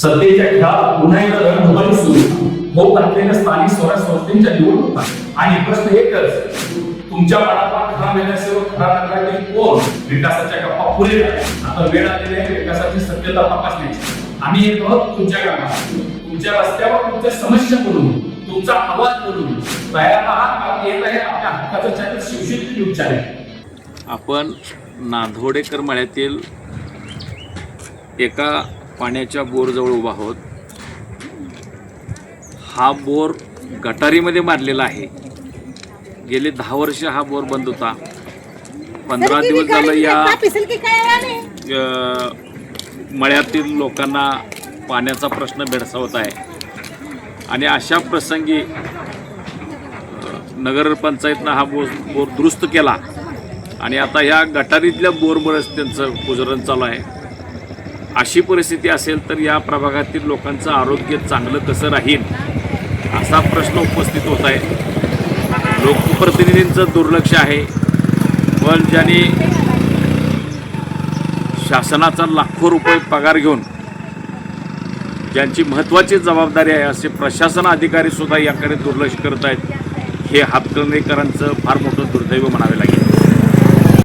सत्तेच्या खेळात पुन्हा एकदा रणधुमाळी सुरू होत असलेल्या स्थानिक स्वराज संस्थेच्या निवडणुका. आणि प्रश्न एकच तुमच्या पाडापा खरा नगरसेवक खरा नगरातील कोण? विकासाच्या गप्पा पुरे आता वेळ आलेली आहे विकासाची सत्यता तपासण्याची. आम्ही येत आहोत तुमच्या गावात तुमच्या रस्त्यावर तुमच्या समस्या बोलून तुमचा आवाज बोलून तयार आहात येत आहे आपल्या हक्काचं चॅनल शिवशक्ती न्यूज चॅनल आपण नाधोडेकर मळ्यातील एका पाण्याच्या बोरजवळ उभा आहोत. हा बोर गटारीमध्ये मारलेला आहे. गेले दहा वर्ष हा बोर बंद होता. पंधरा दिवस झालं या मळ्यातील लोकांना पाण्याचा प्रश्न भेडसावत आहे. आणि अशा प्रसंगी नगरपंचायतनं हा बोर बोर दुरुस्त केला. आणि आता ह्या गटारीतल्या बोरमुळेच त्यांचं गुजरण चालू आहे. अशी परिस्थिती असेल तर या प्रभागातील लोकांचं आरोग्य चांगलं कसं राहील असा प्रश्न उपस्थित होत आहे. लोकप्रतिनिधींचं दुर्लक्ष आहे. पण ज्यांनी शासनाचा लाखो रुपये पगार घेऊन ज्यांची महत्त्वाची जबाबदारी आहे असे प्रशासन अधिकारी सुद्धा याकडे दुर्लक्ष करत आहेत हे हातकर्णीकरांचं फार मोठं दुर्दैव म्हणावे लागेल.